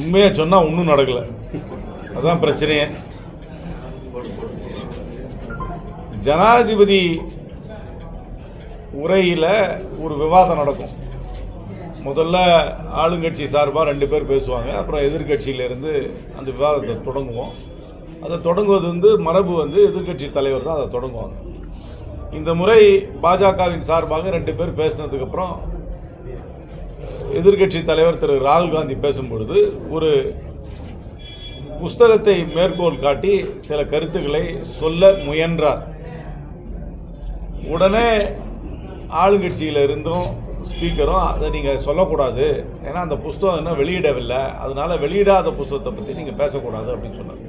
உண்மையாக சொன்னால் ஒன்றும் நடக்கலை. அதுதான் பிரச்சனையே. ஜனாதிபதி உரையில் ஒரு விவாதம் நடக்கும். முதல்ல ஆளுங்கட்சி சார்பாக ரெண்டு பேர் பேசுவாங்க. அப்புறம் எதிர்க்கட்சியிலேருந்து அந்த விவாதத்தை தொடங்குவோம். அதை தொடங்குவது வந்து மரபு வந்து எதிர்க்கட்சி தலைவர் தான் அதை தொடங்குவாங்க. இந்த முறை பாஜகவின் சார்பாக ரெண்டு பேர் பேசினதுக்கப்புறம் எதிர்க்கட்சி தலைவர் திரு ராகுல் காந்தி பேசும்பொழுது ஒரு புஸ்தகத்தை மேற்கோள் காட்டி சில கருத்துக்களை சொல்ல முயன்றார். உடனே ஆளுங்கட்சியில் இருந்தும் ஸ்பீக்கரும் அதை நீங்கள் சொல்லக்கூடாது. ஏன்னா அந்த புஸ்தகம் இன்னும் வெளியிடவில்லை. அதனால வெளியிடாத புஸ்தகத்தை பற்றி நீங்கள் பேசக்கூடாது அப்படின்னு சொன்னார்.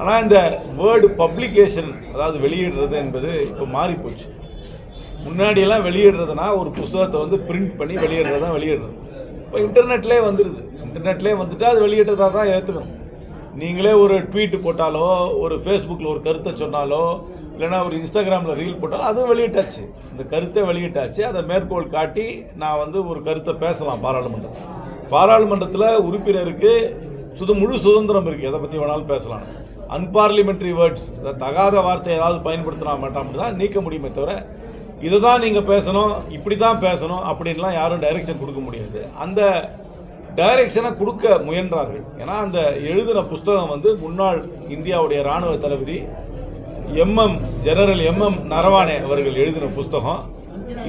ஆனால் இந்த வேர்டு பப்ளிகேஷன் அதாவது வெளியிடுறது என்பது இப்போ மாறிப்போச்சு. முன்னாடியெல்லாம் வெளியிடுறதுனா ஒரு புஸ்தகத்தை வந்து பிரிண்ட் பண்ணி வெளியிடுறது தான் வெளியிடுறது. இப்போ இன்டர்நெட்லேயே வந்துடுது இன்டர்நெட்லேயே வந்துட்டு அது வெளியிட்டதாக தான் ஏற்றுக்கணும் நீங்களே ஒரு ட்வீட் போட்டாலோ ஒரு ஃபேஸ்புக்கில் ஒரு கருத்தை சொன்னாலோ இல்லைனா ஒரு இன்ஸ்டாகிராமில் ரீல் போட்டாலும் அதுவும் வெளியிட்டாச்சு. இந்த கருத்தை வெளியிட்டாச்சு. அதை மேற்கோள் காட்டி நான் வந்து ஒரு கருத்தை பேசலாம் பாராளுமன்றத்தில். பாராளுமன்றத்தில் உறுப்பினருக்கு சுது முழு சுதந்திரம் இருக்குது எதை பற்றி வேணாலும் பேசலாம். அன்பார்லிமெண்ட்ரி வேர்ட்ஸ் தகாத வார்த்தை ஏதாவது பயன்படுத்தினா மாட்டோம் அப்படின்னா நீக்க முடியுமே தவிர இதை தான் நீங்கள் பேசணும் இப்படி தான் பேசணும் அப்படின்லாம் யாரும் டைரெக்ஷன் கொடுக்க முடியாது. அந்த டைரெக்ஷனை கொடுக்க முயன்றார்கள். ஏன்னா அந்த எழுதின புஸ்தகம் வந்து முன்னாள் இந்தியாவுடைய இராணுவ தளபதி எம்எம் ஜெனரல் எம்எம் நரவானே அவர்கள் எழுதின புஸ்தகம்.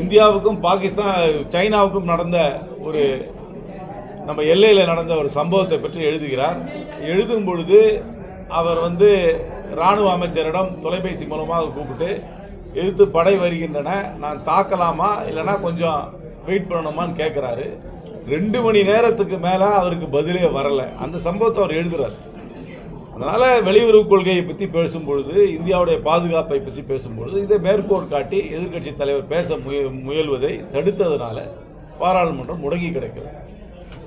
இந்தியாவுக்கும் பாகிஸ்தான் சைனாவுக்கும் நடந்த ஒரு நம்ம எல்லையில் நடந்த ஒரு சம்பவத்தை பற்றி எழுதுகிறார். எழுதும் பொழுது அவர் வந்து இராணுவ அமைச்சரிடம் தொலைபேசி மூலமாக கூப்பிட்டு எதிர்த்து படை வருகின்றன. நான் தாக்கலாமா? இல்லைன்னா கொஞ்சம் வெயிட் பண்ணணுமான்னு கேட்குறாரு ரெண்டு மணி நேரத்துக்கு மேலே அவருக்கு பதிலே வரலை. அந்த சம்பவத்தை அவர் எழுதுறாரு. அதனால் வெளியுறவு கொள்கையை பற்றி பேசும்பொழுது இந்தியாவுடைய பாதுகாப்பை பற்றி பேசும்பொழுது இதை மேற்கோள் காட்டி எதிர்க்கட்சி தலைவர் பேச முய முயல்வதை தடுத்ததுனால பாராளுமன்றம் முடங்கி கிடக்கிறது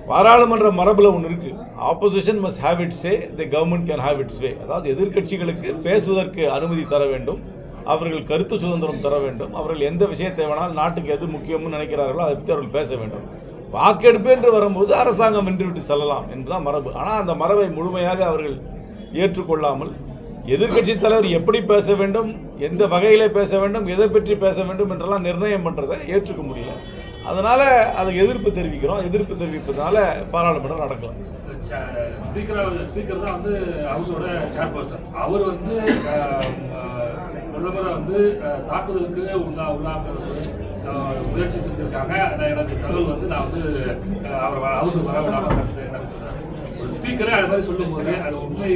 பாராளுமன்ற மரபில் ஒன்று இருக்குது opposition must have its way the government can have its way அதாவது எதிர்க்கட்சிகளுக்கு பேசுவதற்கு அனுமதி தர வேண்டும். அவர்கள் கருத்து சுதந்திரம் தர வேண்டும். அவர்கள் எந்த விஷயத்தை வேணால் நாட்டுக்கு எது முக்கியம்னு நினைக்கிறார்களோ அதை பற்றி அவர்கள் பேச வேண்டும். வாக்கெடுப்பு என்று வரும்போது அரசாங்கம் நின்றுவிட்டு செல்லலாம் என்றுதான் மரபு. ஆனால் அந்த மரபை முழுமையாக அவர்கள் ஏற்றுக்கொள்ளாமல் எதிர்க்கட்சி தலைவர் எப்படி பேச வேண்டும் எந்த வகையிலே பேச வேண்டும் எதை பற்றி பேச வேண்டும் என்றெல்லாம் நிர்ணயம் பண்ணுறதை ஏற்றுக்க முடியல. அதனால அதுக்கு எதிர்ப்பு தெரிவிக்கிறோம். எதிர்ப்பு தெரிவிப்பதனால பாராளுமன்றம் நடக்கலாம். ஸ்பீக்கர் ஸ்பீக்கர் தான் வந்து ஹவுஸோட சேர்பர்சன் அவர் வந்து பிரதமரை வந்து தாக்குதலுக்கு உள்ளா உள்ளாக்குறது முயற்சி செஞ்சிருக்காங்க. நான் எனக்கு தகவல் வந்து நான் வந்து அவர் அவருக்கு வர விடாமல் ஒரு ஸ்பீக்கரே அது மாதிரி சொல்லும்போது அது உண்மை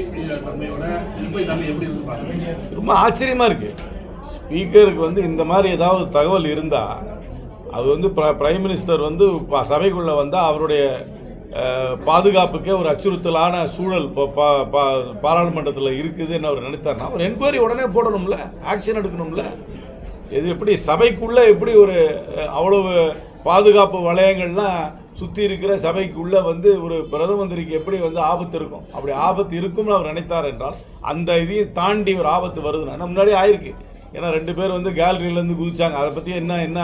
தன்மையோட உண்மை தன்மை எப்படி இருந்து ரொம்ப ஆச்சரியமாக இருக்குது ஸ்பீக்கருக்கு வந்து இந்த மாதிரி ஏதாவது தகவல் இருந்தால் அது வந்து ப்ர பிரைம் மினிஸ்டர் வந்து ப- சபைக்குள்ளே வந்தால் அவருடைய பாதுகாப்புக்கே ஒரு அச்சுறுத்தலான சூழல் இப்போ பா பா பாராளுமன்றத்தில் இருக்குதுன்னு அவர் நினைத்தார்னா அவர் என்கொயரி உடனே போடணும்ல ஆக்ஷன் எடுக்கணும்ல. இது எப்படி சபைக்குள்ளே எப்படி ஒரு அவ்வளவு பாதுகாப்பு வளையங்கள்லாம் சுற்றி இருக்கிற சபைக்குள்ளே வந்து ஒரு பிரதம மந்திரிக்கு எப்படி வந்து ஆபத்து இருக்கும்? அப்படி ஆபத்து இருக்கும்னு அவர் நினைத்தார் என்றால் அந்த இதையும் தாண்டி ஒரு ஆபத்து வருதுன்னா முன்னாடி ஆயிருக்கு. ஏன்னா ரெண்டு பேர் வந்து கேலரியிலேருந்து குதிச்சாங்க. அதை பற்றி என்ன என்ன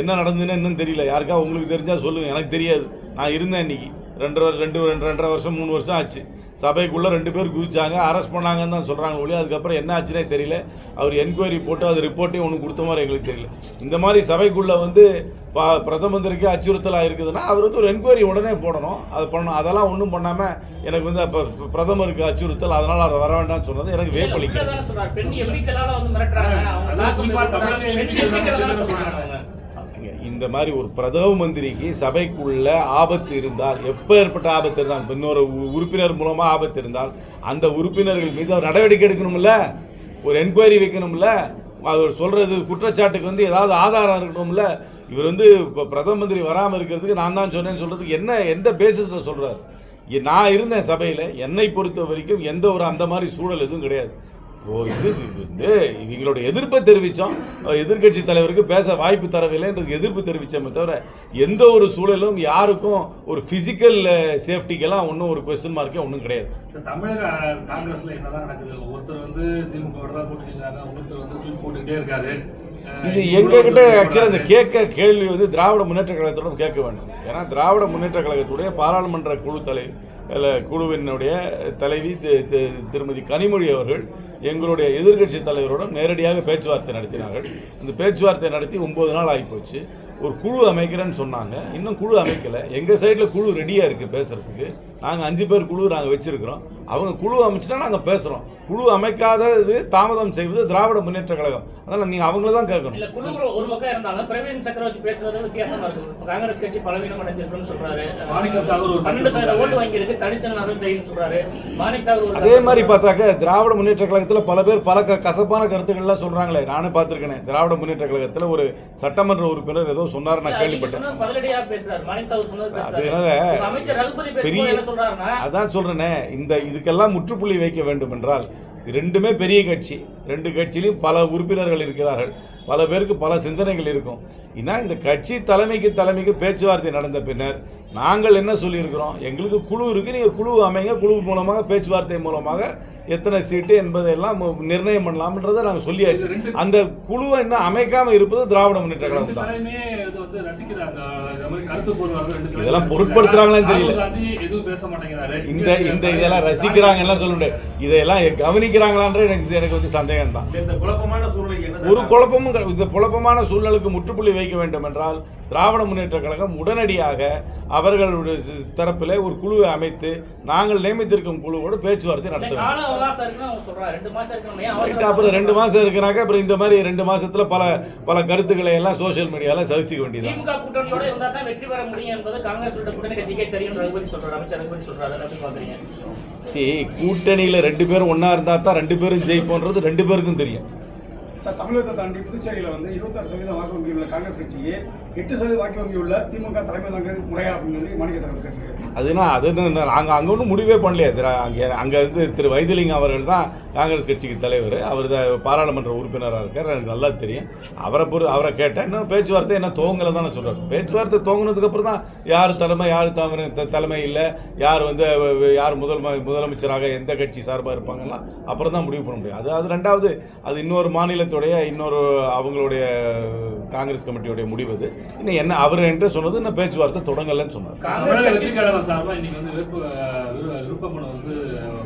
என்ன நடந்ததுன்னு இன்னும் தெரியல. யாருக்கா உங்களுக்கு தெரிஞ்சால் சொல்லுங்கள் எனக்கு தெரியாது. நான் இருந்தேன் இன்னைக்கு. ரெண்டு ரெண்டு ரெண்டு ரெண்டரை வருஷம் மூணு வருஷம் ஆச்சு சபைக்குள்ளே ரெண்டு பேர் குதிச்சாங்க அரெஸ்ட் பண்ணாங்கன்னு தான் சொல்கிறாங்க ஒழிய அதுக்கப்புறம் என்ன ஆச்சுனே தெரியல அவர் என்கொயரி போட்டு அது ரிப்போர்ட்டையும் ஒன்று கொடுத்த மாதிரி எங்களுக்கு தெரியல இந்த மாதிரி சபைக்குள்ளே வந்து பா பிரதமந்திரிக்கு அச்சுறுத்தலாக இருக்குதுன்னா அவர் வந்து ஒரு என்கொயரி உடனே போடணும் அது பண்ணணும் அதெல்லாம் ஒன்றும் பண்ணாமல் எனக்கு வந்து அப்போ பிரதமருக்கு அச்சுறுத்தல் அதனால் அவர் வர வேண்டாம்னு சொன்னது எனக்கு வேப்பளிக்கிறது இந்த மாதிரி ஒரு பிரதம மந்திரிக்கு சபைக்குள்ள ஆபத்து இருந்தால் எப்போ ஏற்பட்ட ஆபத்து இருந்தால் இப்போ இன்னொரு உறுப்பினர் மூலமாக ஆபத்து இருந்தால் அந்த உறுப்பினர்கள் மீது அவர் நடவடிக்கை எடுக்கணும்ல? ஒரு என்கொயரி வைக்கணும்ல? அவர் சொல்கிறது குற்றச்சாட்டுக்கு வந்து ஏதாவது ஆதாரம் இருக்கணும்ல? இவர் வந்து இப்போ பிரதம மந்திரி வராமல் இருக்கிறதுக்கு நான் தான் சொன்னேன்னு சொல்கிறதுக்கு என்ன எந்த பேசிஸில் சொல்கிறார் நான் இருந்தேன் சபையில் என்னை பொறுத்த வரைக்கும் எந்த ஒரு அந்த மாதிரி சூழல் எதுவும் கிடையாது. ஓ இது இது வந்து இவங்களோட எதிர்ப்பை தெரிவித்தோம் எதிர்க்கட்சி தலைவருக்கு பேச வாய்ப்பு தரவில்லைன்றது எதிர்ப்பு தெரிவித்தோமே தவிர எந்த ஒரு சூழலும் யாருக்கும் ஒரு ஃபிசிக்கல் சேஃப்டிக்கெல்லாம் ஒன்றும் ஒரு கொஸ்டின் மார்க்கே ஒன்றும் கிடையாது. தமிழக காங்கிரஸ்ல என்னதான் நடக்குது? ஒருத்தர் வந்து திமுக தான் போட்டுக்கிறாங்க ஒருத்தர் வந்து தூக்கி போட்டுக்கிட்டே இருக்காரு. இது இவ்வளவு எங்க கிட்ட பேர் ஆக்சுவலாக இந்த. கேட்க கேள்வி வந்து திராவிட முன்னேற்ற கழகத்தோட கேட்க வேண்டும். ஏன்னா திராவிட முன்னேற்ற கழகத்துடைய பாராளுமன்ற குழு தலை குழுவினுடைய தலைவி திருமதி கனிமொழி அவர்கள் எங்களுடைய எதிர்க்கட்சி தலைவருடன் நேரடியாக பேச்சுவார்த்தை நடத்தினார்கள். இந்த பேச்சுவார்த்தை நடத்தி ஒம்பது நாள் ஆகிப்போச்சு. ஒரு குழு அமைக்கிறேன்னு சொன்னாங்க. இன்னும் குழு அமைக்கலை. எங்கள் சைடில் குழு ரெடியாக இருக்குது பேசுகிறதுக்கு நாங்கள் அஞ்சு பேர் குழு நாங்கள் வச்சுருக்கிறோம். அவங்க குழு அமைச்சுனா நாங்கள் பேசுகிறோம் குழு அமைக்காதது தாமதம் செய்வது திராவிட முன்னேற்ற கழகம். அதனால் நீங்கள் அவங்கள தான் கேட்கணும். இல்ல குழு ஒரு- பக்கம் இருந்தாலும் பிரவீன் சக்கரவர்த்தி பேசுறது வித்தியாசமா இருக்கு இப்ப காங்கிரஸ் கட்சி பலவீனம் அடைஞ்சிருக்குன்னு சொல்றாரு. மாணிக்கம் தாகூர் ஒரு பன்னெண்டு சதவீத ஓட்டு வாங்கி இருக்கு தனித்தன் சொல்றாரு. மாணிக் தாகூர் அதே மாதிரி பார்த்தாக்க திராவிட முன்னேற்ற கழகத்தில் பல பேர் பல க கசப்பான கருத்துக்கள்லாம் சொல்கிறாங்களே நானே பார்த்துருக்கேனே. திராவிட முன்னேற்ற கழகத்தில் ஒரு சட்டமன்ற உறுப்பினர் ஏதோ சொன்னார் நான் கேள்விப்பட்டேன். சொன்னது பதிலடியா பேசுறாரு. மாணிக் தாகூர் சொன்னது பேசுறாரு. அதனால இப்ப அமைச்சர் ரகுபதி பெரிய- சொல்றாருன்னா? அதான் சொல்கிறேனே இந்த இதுக்கெல்லாம் முற்றுப்புள்ளி வைக்க வேண்டும் என்றால் ரெண்டுமே பெரிய கட்சி. ரெண்டு கட்சியிலும் பல உறுப்பினர்கள் இருக்கிறார்கள். பல பேருக்கு பல சிந்தனைகள் இருக்கும். ஏன்னா இந்த கட்சி தலைமைக்கு தலைமைக்கு பேச்சுவார்த்தை நடந்த பின்னர் நாங்கள் என்ன சொல்லியிருக்கிறோம்? எங்களுக்கு குழு இருக்குது நீங்கள் குழு அமைங்க குழு மூலமாக பேச்சுவார்த்தை மூலமாக எத்தனை சீட்டு என்பதையெல்லாம் மு- நிர்ணயம் பண்ணலாம்ன்றதை நாங்கள் சொல்லியாச்சு அந்த குழுவை இன்னும் அமைக்காமல் இருப்பது திராவிட முன்னேற்ற கழகம் தான் தலைமே இது வந்து ரசிக்கிறாங்க இந்த மாதிரி கருத்து போடுவாங்க ரெண்டு தலைமே இதெல்லாம் ரசிக்கிறாங்க. பொருட்படுத்துறாங்களான்னு தெரியல. ராகுல் காந்தி எதுவும் பேச மாட்டேங்கிறாரு இந்த இந்த இதெல்லாம் ரசிக்கிறாங்கலாம் சொல்ல முடியாது இதெல்லாம் கவனிக்கிறாங்களான்ற எனக்கு எனக்கு வந்து சந்தேகம் தான் என்ன ஒரு குழப்பமும். இந்த குழப்பமான சூழ்நிலைக்கு முற்றுப்புள்ளி வைக்க வேண்டும் என்றால் திராவிட முன்னேற்ற கழகம் உடனடியாக அவர்களுடைய தரப்பிலே ஒரு குழுவை அமைத்து நாங்கள் நியமித்திருக்கும் குழுவோடு பேச்சுவார்த்தை நடத்த அப்புறம் ரெண்டு மாசம் இருக்கிறாக்க அப்புறம் இந்த மாதிரி ரெண்டு மாசத்துல பல பல கருத்துக்களை எல்லாம் சோஷியல் மீடியால சகிச்சுக்க வேண்டியதான் திமுக கூட்டணியோட இருந்தா தான் வெற்றி பெற முடியும் என்பது காங்கிரஸ் உள்ள கூட்டணி கட்சிக்கே தெரியும் ரகுபதி சொல்றாரு அமைச்சர் ரகுபதி சொல்றாரு. அதை எப்படி பாக்குறீங்க சி கூட்டணியில ரெண்டு பேரும் ஒண்ணா இருந்தா தான் ரெண்டு பேரும் ஜெயிப்போன்றது ரெண்டு பேருக்கும் தெரியும். சார் தமிழகத்தை தாண்டி புதுச்சேரியில் வந்து இருபத்தாறு சதவீதம் வாக்கு வங்கி உள்ள காங்கிரஸ் கட்சியே எட்டு சதவீத வாக்கு வங்கி உள்ள திமுக தலைமை தாங்கிறது முறையா அப்படின்னு சொல்லி மாணிக்க தலைவர் கேட்டிருக்காரு. அதுனா அது நாங்கள் அங்கே ஒன்றும் முடிவே பண்ணலையே. திரு அங்கே அங்கே இருந்து திரு வைத்திலிங்கம் அவர்கள் தான் காங்கிரஸ் கட்சிக்கு தலைவர். அவர் தான் பாராளுமன்ற உறுப்பினராக இருக்கார். எனக்கு நல்லா தெரியும். அவரை பொறு அவரை கேட்டேன். இன்னும் பேச்சுவார்த்தை என்ன துவங்கலை தானே சொல்கிறார் பேச்சுவார்த்தை துவங்கினதுக்கப்புறம் தான் யார் தலைமை யார் தலைமை தலைமை இல்லை. யார் வந்து யார் முதல் முதலமைச்சராக எந்த கட்சி சார்பாக இருப்பாங்கலாம் அப்புறம் தான் முடிவு பண்ண முடியும். அது அது ரெண்டாவது அது இன்னொரு மாநிலத்துடைய இன்னொரு அவங்களுடைய காங்கிரஸ் கமிட்டியுடைய முடிவு அது. இன்னும் என்ன அவர் என்று சொன்னது இன்னும் பேச்சுவார்த்தை தொடங்கலைன்னு சொன்னார். காங்கிரஸ் தமிழக இன்னைக்கு வந்து விருப்ப விரு- விருப்ப மனு வந்து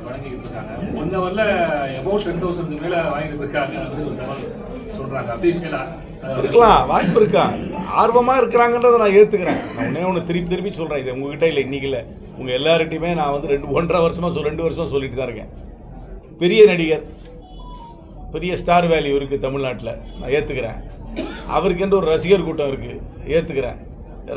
வழங்கிக்கிட்டு இருக்காங்க. ஒன் ஹவர்ல அபவுட் டென் தௌசண்ட் மேல வாங்கிட்டு இருக்காங்க அப்படின்னு ஒரு தகவல் சொல்றாங்க. அபிஷியலா இருக்கலாம். வாய்ப்பு இருக்கா? ஆர்வமாக இருக்கிறாங்கன்றதை நான் ஏற்றுக்கிறேன் நான் ஒன்றே ஒன்று திருப்பி திருப்பி சொல்கிறேன் இது உங்ககிட்ட இல்லை இன்னைக்கு இல்லை. உங்கள் எல்லார்கிட்டையுமே நான் வந்து ரெண்டு ஒன்றரை வருஷமாக சொல் ரெண்டு வருஷமாக சொல்லிட்டு தான் இருக்கேன். பெரிய நடிகர் பெரிய ஸ்டார் வேல்யூ இருக்குது தமிழ்நாட்டில். நான் ஏற்றுக்கிறேன் அவருக்கென்று ஒரு ரசிகர் கூட்டம் இருக்குது ஏற்றுக்கிறேன்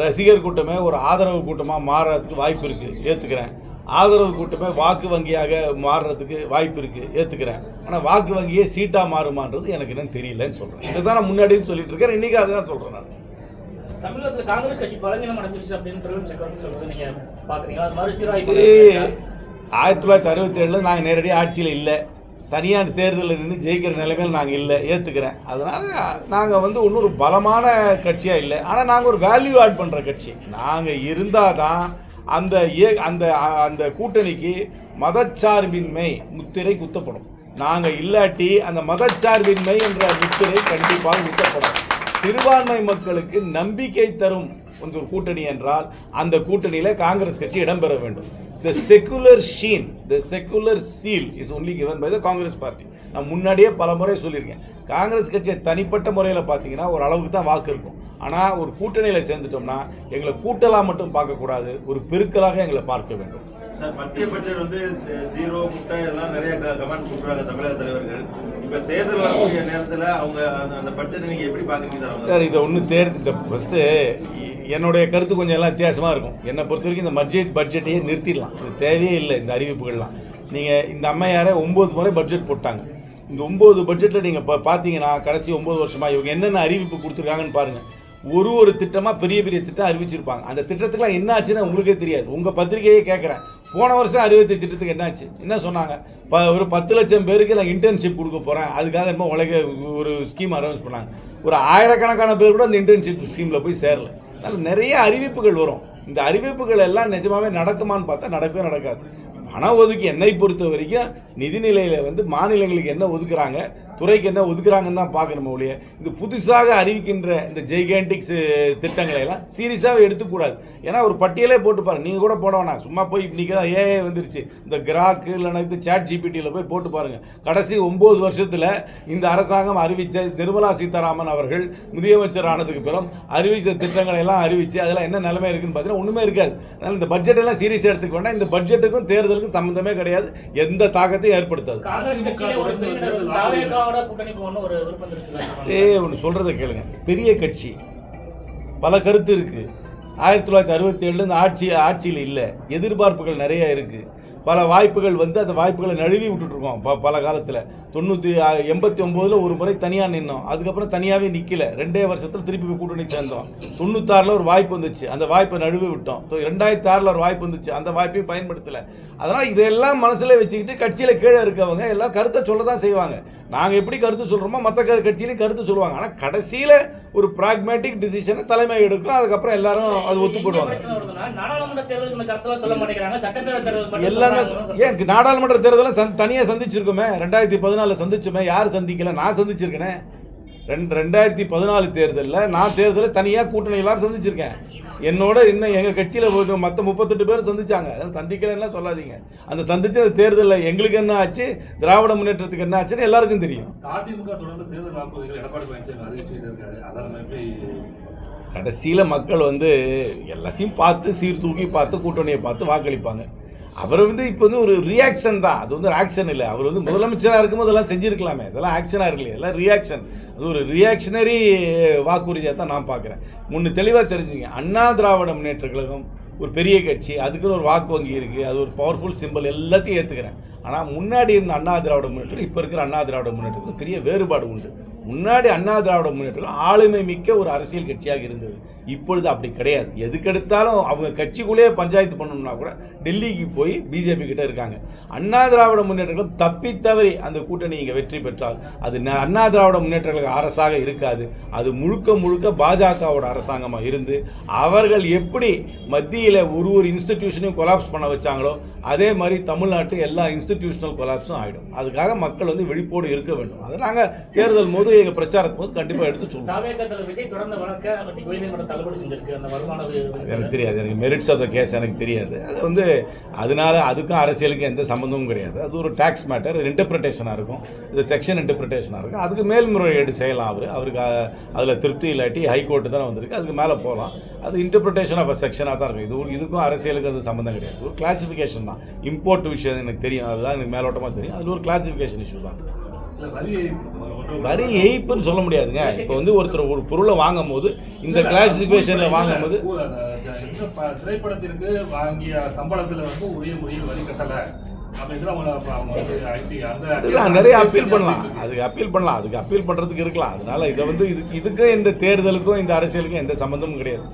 ரசிகர் கூட்டமே ஒரு ஆதரவு கூட்டமாக மாறுறதுக்கு வாய்ப்பு இருக்குது ஏற்றுக்கிறேன் ஆதரவு கூட்டமே வாக்கு வங்கியாக மாறுறதுக்கு வாய்ப்பு இருக்குது ஏற்றுக்கிறேன் ஆனால் வாக்கு வங்கியே சீட்டாக மாறுமான்றது எனக்கு என்னன்னு தெரியலன்னு சொல்கிறேன் இதை தான் நான் முன்னாடியும் சொல்லிட்டு இருக்கேன் இன்றைக்கி அதுதான் சொல்கிறேன் நான். தமிழகத்துல காங்கிரஸ் கட்சி பலவீனம் அடைஞ்சிருச்சு அப்படின்னு சொல்றது? ஆயிரத்தி தொள்ளாயிரத்தி அறுபத்தி ஏழில் நாங்கள் நேரடியாக ஆட்சியில் இல்லை. தனியார் தேர்தலில் நின்று ஜெயிக்கிற நிலைமையில் நாங்கள் இல்லை ஏற்றுக்கிறேன் அதனால் நாங்கள் வந்து ஒன்றும் ஒரு பலமான கட்சியாக இல்லை. ஆனால் நாங்கள் ஒரு வேல்யூ ஆட் பண்ணுற கட்சி. நாங்கள் இருந்தால் தான் அந்த ஏ அந்த அந்த கூட்டணிக்கு மதச்சார்பின்மை முத்திரை குத்தப்படும். நாங்கள் இல்லாட்டி அந்த மதச்சார்பின்மை என்ற முத்திரை கண்டிப்பாக குத்தப்படும். சிறுபான்மை மக்களுக்கு நம்பிக்கை தரும் ஒரு கூட்டணி என்றால் அந்த கூட்டணியில் காங்கிரஸ் கட்சி இடம்பெற வேண்டும். The secular sheen the secular seal is only given by the Congress party நான் முன்னாடியே பல முறை சொல்லியிருக்கேன். காங்கிரஸ் கட்சியை தனிப்பட்ட முறையில் பார்த்தீங்கன்னா ஒரு அளவுக்கு தான் வாக்கு இருக்கும். ஆனால் ஒரு கூட்டணியில் சேர்ந்துட்டோம்னா எங்களை கூட்டலாக மட்டும் பார்க்கக்கூடாது ஒரு பெருக்கலாக எங்களை பார்க்க வேண்டும். மத்திய பட்ஜெட் வந்து ஜீரோ முட்டை எல்லாம் நிறைய கமெண்ட் கொடுக்குறாங்க தமிழக தலைவர்கள். இப்ப தேர்தல் வரக்கூடிய நேரத்துல அவங்க அந்த பட்ஜெட்டை நீங்க எப்படி பாக்குறீங்க சார்? இதை ஒன்றும் தேர் இந்த ஃபஸ்ட்டு என்னுடைய கருத்து கொஞ்சம் எல்லாம் வித்தியாசமாக இருக்கும். என்னை பொறுத்த வரைக்கும் இந்த பட்ஜெட் பட்ஜெட்டையே நிறுத்திடலாம். இது தேவையே இல்லை இந்த அறிவிப்புகள்லாம். நீங்கள் இந்த அம்மையாரை ஒம்பது முறை பட்ஜெட் போட்டாங்க. இந்த ஒம்பது பட்ஜெட்டில் நீங்கள் இப்போ பார்த்தீங்கன்னா கடைசி ஒம்பது வருஷமாக இவங்க என்னென்ன அறிவிப்பு கொடுத்துருக்காங்கன்னு பாருங்கள் ஒரு ஒரு திட்டமாக பெரிய பெரிய திட்டம் அறிவிச்சிருப்பாங்க. அந்த திட்டத்துக்குலாம் என்ன ஆச்சுன்னு உங்களுக்கே தெரியாது. உங்கள் பத்திரிகையே கேட்குறேன். போன வருஷம் அறுபத்தி திட்டத்துக்கு என்னாச்சு? என்ன சொன்னாங்க? ப ஒரு பத்து லட்சம் பேருக்கு நான் இன்டர்ன்ஷிப் கொடுக்க போகிறேன் அதுக்காக ரொம்ப உலக ஒரு ஸ்கீம் அரேஞ்ச் பண்ணாங்க. ஒரு ஆயிரக்கணக்கான பேர் கூட அந்த இன்டர்ன்ஷிப் ஸ்கீமில் போய் சேரல. அதனால் நிறைய அறிவிப்புகள் வரும். இந்த அறிவிப்புகள் எல்லாம் நிஜமாவே நடக்குமான்னு பார்த்தா நடக்கவே நடக்காது. பண ஒதுக்கி என்னை பொறுத்த வரைக்கும் நிதிநிலையில் வந்து மாநிலங்களுக்கு என்ன ஒதுக்குறாங்க? துறைக்கு என்ன ஒதுக்குறாங்கன்னு தான் பார்க்கணும் ஒழிய இது புதுசாக அறிவிக்கின்ற இந்த ஜெய்கேண்டிக்ஸ் திட்டங்களை எல்லாம் சீரியஸாக எடுத்துக்கூடாது. ஏன்னா ஒரு பட்டியலே போட்டு நீங்கள் கூட போட வேணாம். சும்மா போய் இன்றைக்கி தான் ஏஏ வந்துருச்சு. இந்த கிராக்கு இல்லைனா இது சேட் ஜிபிடியில் போய் போட்டு பாருங்கள் கடைசி ஒம்பது வருஷத்தில் இந்த அரசாங்கம் அறிவித்த நிர்மலா சீதாராமன் அவர்கள் முதலமைச்சர் ஆனதுக்கு பிறகு அறிவித்த திட்டங்களை எல்லாம் அறிவித்து அதெல்லாம் என்ன நிலைமை இருக்குன்னு பார்த்தீங்கன்னா ஒன்றுமே இருக்காது. அதனால் இந்த பட்ஜெட் எல்லாம் சீரியஸாக எடுத்துக்க வேண்டாம். இந்த பட்ஜெட்டுக்கும் தேர்தலுக்கும் சம்மந்தமே கிடையாது. எந்த தாக்கத்தையும் ஏற்படுத்தாது. திராவிட கூட்டணி போகணும் ஒரு விருப்பம் தெரிவிச்சிருக்காங்க சே ஒன்று சொல்கிறத கேளுங்க. பெரிய கட்சி. பல கருத்து இருக்குது ஆயிரத்தி தொள்ளாயிரத்தி அறுபத்தி ஏழுல இந்த ஆட்சி ஆட்சியில் இல்லை. எதிர்பார்ப்புகள் நிறைய இருக்குது பல வாய்ப்புகள் வந்து அந்த வாய்ப்புகளை நழுவி விட்டுட்ருக்கோம் ப பல காலத்தில். தொண்ணூற்றி எண்பத்தி ஒம்போதில் ஒரு முறை தனியாக நின்னோம். அதுக்கப்புறம் தனியாகவே நிற்கல ரெண்டே வருஷத்தில் திருப்பி போய் கூட்டணி சேர்ந்தோம். தொண்ணூத்தாறில் ஒரு வாய்ப்பு வந்துச்சு. அந்த வாய்ப்பை நழுவி விட்டோம். ரெண்டாயிரத்தி ஆறில் ஒரு வாய்ப்பு வந்துச்சு. அந்த வாய்ப்பையும் பயன்படுத்தலை. அதனால் இதெல்லாம் மனசில் வச்சுக்கிட்டு கட்சியில் கீழே இருக்கவங்க எல்லாம் கருத்தை சொல்ல தான் செய்வாங்க. நாங்கள் எப்படி கருத்து சொல்கிறோமோ மற்ற கட்சியிலையும் கருத்து சொல்லுவாங்க. ஆனால் கடைசியில் ஒரு ப்ராக்மேட்டிக் டிசிஷனை தலைமை எடுக்கும். அதுக்கப்புறம் எல்லாரும் அது ஒத்து போடுவாங்க. பிரச்சனை வருதுன்னா, நாடாளுமன்ற தேர்தல் இந்த கருத்தெல்லாம் சொல்ல மாட்டேங்கிறாங்க. சட்டப்பேரவை தேர்தல் மட்டும் எல்லாம். ஏன் நாடாளுமன்ற தேர்தலை சந் தனியாக சந்திச்சிருக்கோமே? ரெண்டாயிரத்தி பதினாலில் சந்திச்சோமே யார் சந்திக்கல? நான் சந்திச்சிருக்கேனே. ரெண்டு ரெண்டாயிரத்தி பதினாலு தேர்தலில் நான் தேர்தலை தனியாக கூட்டணி எல்லாரும் சந்திச்சிருக்கேன். என்னோட இன்னும் எங்கள் கட்சியில் மற்ற முப்பத்தெட்டு பேர் சந்திச்சாங்க. அதனால் சந்திக்கலைன்னா சொல்லாதீங்க. அந்த சந்திச்ச தேர்தலில் எங்களுக்கு என்ன ஆச்சு? திராவிட முன்னேற்றத்துக்கு என்ன ஆச்சுன்னு எல்லாருக்கும் தெரியும். கடைசியில் மக்கள் வந்து எல்லாத்தையும் பார்த்து சீர்தூக்கி பார்த்து கூட்டணியை பார்த்து வாக்களிப்பாங்க. அவர் வந்து இப்போ வந்து ஒரு ரியாக்ஷன் தான். அது வந்து ஆக்ஷன் இல்லை. அவர் வந்து முதலமைச்சராக இருக்கும்போது இதெல்லாம் செஞ்சுருக்கலாமே. இதெல்லாம் ஆக்ஷனாக இருக்கலையே. எல்லாம் ரியாக்ஷன் அது ஒரு ரியாக்ஷனரி வாக்குறுதியாக தான் நான் பார்க்குறேன். முன்னு தெளிவாக தெரிஞ்சுங்க. அண்ணா திராவிட முன்னேற்ற கழகம் ஒரு பெரிய கட்சி. அதுக்குன்னு ஒரு வாக்கு வங்கி இருக்குது அது ஒரு பவர்ஃபுல் சிம்பிள் எல்லாத்தையும் ஏற்றுக்கிறேன் ஆனால் முன்னாடி இருந்த அண்ணா திராவிட முன்னேற்றம் இப்போ இருக்கிற அண்ணா திராவிட முன்னேற்றத்துக்கு பெரிய வேறுபாடு உண்டு. முன்னாடி அண்ணா திராவிட முன்னேற்றம் ஆளுமை மிக்க ஒரு அரசியல் கட்சியாக இருந்தது. இப்பொழுது அப்படி கிடையாது. எதுக்கெடுத்தாலும் அவங்க கட்சிக்குள்ளேயே பஞ்சாயத்து பண்ணணும்னா கூட டெல்லிக்கு போய் பிஜேபி கிட்ட இருக்காங்க. அண்ணா திராவிட முன்னேற்றங்களும் தப்பி தவறி அந்த கூட்டணி இங்கே வெற்றி பெற்றால் அது அண்ணா திராவிட முன்னேற்றங்களுக்கு அரசாக இருக்காது. அது முழுக்க முழுக்க பாஜகவோட அரசாங்கமாக இருந்து அவர்கள் எப்படி மத்தியில் ஒரு ஒரு இன்ஸ்டிடியூஷனையும் கொலாப்ஸ் பண்ண வச்சாங்களோ அதே மாதிரி தமிழ்நாட்டு எல்லா இன்ஸ்டிடியூஷனல் கொலாப்ஸும் ஆகிடும் அதுக்காக மக்கள் வந்து விழிப்போடு இருக்க வேண்டும். அதை நாங்கள் தேர்தல் போது எங்கள் பிரச்சாரத்து போது கண்டிப்பாக எடுத்து சொல்லுவோம் தள்ளுபடி செஞ்சிருக்கு. அந்த வருமான அது வரி- எனக்கு தெரியாது. எனக்கு மெரிட்ஸ் ஆஃப் த கேஸ் எனக்கு தெரியாது. அது வந்து அதனால அதுக்கும் அரசியலுக்கும் எந்த சம்மந்தமும் கிடையாது. அது ஒரு டேக்ஸ் மேட்டர் இன்டர்பிரிட்டேஷனாக இருக்கும். இது செக்ஷன் இன்டர்பிரிட்டேஷனாக இருக்கும். அதுக்கு மேல்முறையீடு செய்யலாம் அவர் அவருக்கு அதில் திருப்தி இல்லாட்டி ஹைகோர்ட்டு தானே வந்திருக்கு. அதுக்கு மேலே போகலாம் அது இன்டர்பிரிட்டேஷன் ஆஃப் அ செக்ஷனாக தான் இருக்கும். இது இதுக்கும் அரசியலுக்கும் அது சம்மந்தம் கிடையாது. ஒரு கிளாசிஃபிகேஷன் தான். இம்போர்ட் விஷயம் எனக்கு தெரியும். அதுதான் எனக்கு மேலோட்டமாக தெரியும். அது ஒரு கிளாசிஃபிகேஷன் இஷ்யூ தான். வரி ஏய்ப்புன்னு சொல்ல முடியாதுங்க. இப்போ வந்து ஒருத்தர் ஒரு பொருளை வாங்கும் போது இந்த கிளாசிஃபிகேஷனில் வாங்கும் போது திரைப்படத்திற்கு வாங்கிய சம்பளத்துல வந்து உரிய முறையில் வரி கட்டல. நிறைய அப்பீல் பண்ணலாம். அதுக்கு அப்பீல் பண்ணலாம். அதுக்கு அப்பீல் பண்ணுறதுக்கு இருக்கலாம். அதனால இதை வந்து இதுக்கு இதுக்கும் இந்த தேர்தலுக்கும் இந்த அரசியலுக்கும் எந்த சம்மந்தமும் கிடையாது.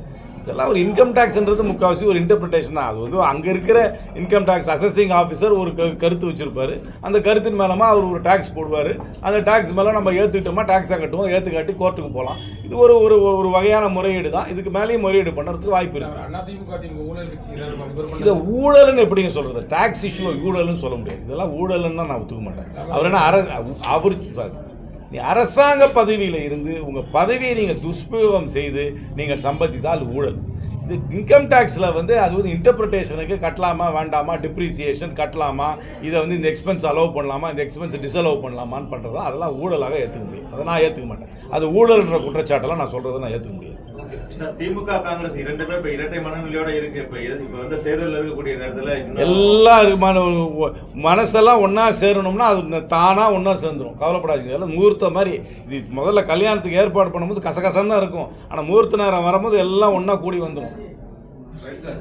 இதெல்லாம் ஒரு இன்கம் டேக்ஸ்ன்றது முக்கால்வாசி ஒரு இன்டர்பிரிட்டேஷன் தான். அது வந்து அங்கே இருக்கிற இன்கம் டேக்ஸ் அசஸிங் ஆஃபீஸர் ஒரு கருத்து வச்சிருப்பாரு. அந்த கருத்தின் மேலமா அவர் ஒரு டேக்ஸ் போடுவார். அந்த டேக்ஸ் மேலே நம்ம ஏற்றுக்கிட்டோமா டேக்ஸாக கட்டுவோம் ஏற்றுக்காட்டி கோர்ட்டுக்கு போகலாம் இது ஒரு ஒரு ஒரு வகையான முறையீடு தான். இதுக்கு மேலேயும் முறையீடு பண்ணுறதுக்கு வாய்ப்பு இருக்குது இதை ஊழல்னு எப்படிங்க சொல்றது? டாக்ஸ் இஷ்யூ ஊழல்னு சொல்ல முடியாது. இதெல்லாம் ஊழல்னு நான் ஒத்துக்க மாட்டேன். அவர் என்ன அர அவர் அரசாங்க பதவியில் இருந்து உங்கள் பதவியை நீங்கள் துஷ்பிரயோகம் செய்து நீங்கள் சம்பாதித்தால் ஊழல். இது இன்கம் டேக்ஸில் வந்து அது வந்து இன்டர்பிரிட்டேஷனுக்கு கட்டலாமா வேண்டாமா டிப்ரிசியேஷன் கட்டலாமா இதை வந்து இந்த எக்ஸ்பென்ஸ் அலோவ் பண்ணலாமா இந்த எக்ஸ்பென்ஸ் டிஸ்அலோவ் பண்ணலாமான்னு பண்ணுறதா அதெல்லாம் ஊழலாக ஏற்றுக்க முடியும். அதை நான் ஏற்றுக்க மாட்டேன். அது ஊழல்ன்ற குற்றச்சாட்டெல்லாம் நான் சொல்கிறத நான் ஏற்றுக்க முடியும் திமுக காங்கிரஸ் இரண்டுமே இப்ப இரட்டை மனநிலையோட இருக்கு. இப்ப இப்ப வந்து தேர்தல் இருக்கக்கூடிய நேரத்துல எல்லாருமான மனசெல்லாம் ஒன்றா சேரணும்னா அது தானாக ஒன்றா சேர்ந்துரும். கவலைப்படாதீங்க. எல்லாம் முகூர்த்த மாதிரி. இது முதல்ல கல்யாணத்துக்கு ஏற்பாடு பண்ணும்போது கசகசன்னு தான் இருக்கும். ஆனால் முகூர்த்த நேரம் வரும்போது எல்லாம் ஒன்றா கூடி வந்துடும் ரைட் சார்